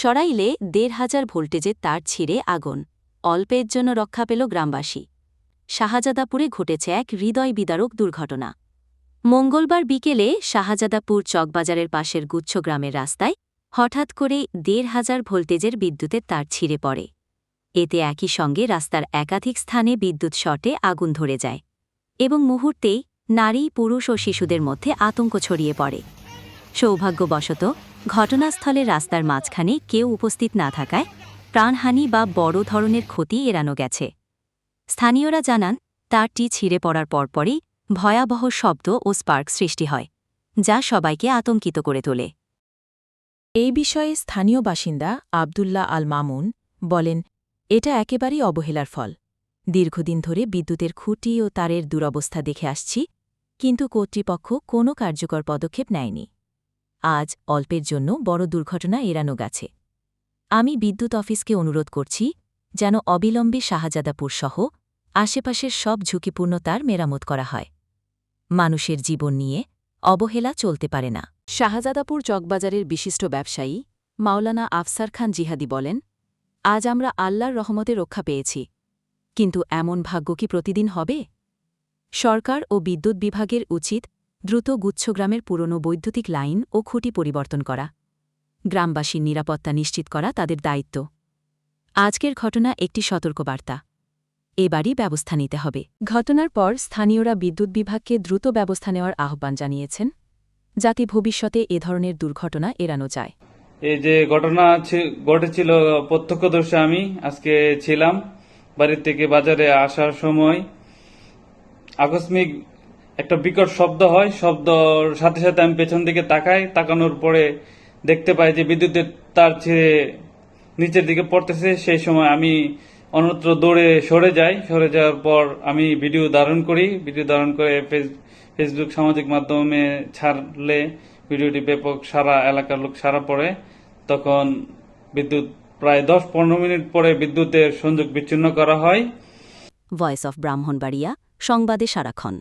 সরাইলে দেড় হাজার ভোল্টেজের তার ছিঁড়ে আগুন। অল্পের জন্য রক্ষা পেল গ্রামবাসী। শাহজাদাপুরে ঘটেছে এক হৃদয় বিদারক দুর্ঘটনা। মঙ্গলবার বিকেলে শাহজাদাপুর চকবাজারের পাশের গুচ্ছ গ্রামের রাস্তায় হঠাৎ করেই দেড় হাজার ভোল্টেজের বিদ্যুতের তার ছিঁড়ে পড়ে। এতে একই সঙ্গে রাস্তার একাধিক স্থানে বিদ্যুৎ শটে আগুন ধরে যায় এবং মুহূর্তেই নারী, পুরুষ ও শিশুদের মধ্যে আতঙ্ক ছড়িয়ে পড়ে। সৌভাগ্যবশত ঘটনাস্থলে রাস্তার মাঝখানে কেউ উপস্থিত না থাকায় প্রাণহানি বা বড় ধরনের ক্ষতি এড়ানো গেছে। স্থানীয়রা জানান, তারটি ছিঁড়ে পড়ার পরপরই ভয়াবহ শব্দ ও স্পার্ক সৃষ্টি হয়, যা সবাইকে আতঙ্কিত করে তোলে। এই বিষয়ে স্থানীয় বাসিন্দা আবদুল্লাহ আল মামুন বলেন, এটা একেবারেই অবহেলার ফল। দীর্ঘদিন ধরে বিদ্যুতের খুঁটি ও তারের দুরবস্থা দেখে আসছি, কিন্তু কর্তৃপক্ষ কোনো কার্যকর পদক্ষেপ নেয়নি। আজ অল্পের জন্য বড় দুর্ঘটনা এড়ানো গেছে। আমি বিদ্যুৎ অফিসকে অনুরোধ করছি যেন অবিলম্বে শাহজাদাপুর সহ আশেপাশের সব ঝুঁকিপূর্ণ তার মেরামত করা হয়। মানুষের জীবন নিয়ে অবহেলা চলতে পারে না। শাহজাদাপুর চকবাজারের বিশিষ্ট ব্যবসায়ী মাওলানা আফসার খান জিহাদি বলেন, আজ আমরা আল্লাহর রহমতে রক্ষা পেয়েছি, কিন্তু এমন ভাগ্য কি প্রতিদিন হবে? সরকার ও বিদ্যুৎ বিভাগের উচিত দ্রুত গুচ্ছগ্রামের পুরনো বৈদ্যুতিক লাইন ও খুঁটি পরিবর্তন করা। গ্রামবাসীর নিরাপত্তা নিশ্চিত করা তাদের দায়িত্ব। আজকের ঘটনা একটি সতর্কবার্তা। এবারই ব্যবস্থা নিতে হবে। ঘটনার পর স্থানীয়রা বিদ্যুৎ বিভাগকে দ্রুত ব্যবস্থা নেওয়ার আহ্বান জানিয়েছেন। যাতে ভবিষ্যতে এ ধরনের দুর্ঘটনা এড়ানো যায়। এই যে ঘটনা ঘটেছিল প্রত্যক্ষদর্শী আমি আজকে ছিলাম। বাড়ির থেকে বাজারে আসার সময় আকস্মিক একটা বিকট শব্দ হয়, শব্দর সাথে সাথে আমি পেছন দিকে তাকাই, তাকানোর পরে দেখতে পাই যে বিদ্যুতের তার ছিঁড়ে নিচের দিকে পড়তেছে। সেই সময় আমি অন্যত্র দৌড়ে সরে যাই। সরে যাওয়ার পর আমি ভিডিও ধারণ করি। ভিডিও ধারণ করে ফেসবুক সামাজিক মাধ্যমে ছাড়লে ভিডিওটি ব্যাপক সারা এলাকার লোক সারা পড়ে। তখন বিদ্যুৎ প্রায় দশ পনেরো মিনিট পরে বিদ্যুতের সংযোগ বিচ্ছিন্ন করা হয়। ভয়েস অফ ব্রাহ্মণবাড়িয়া, সংবাদে সারাক্ষণ।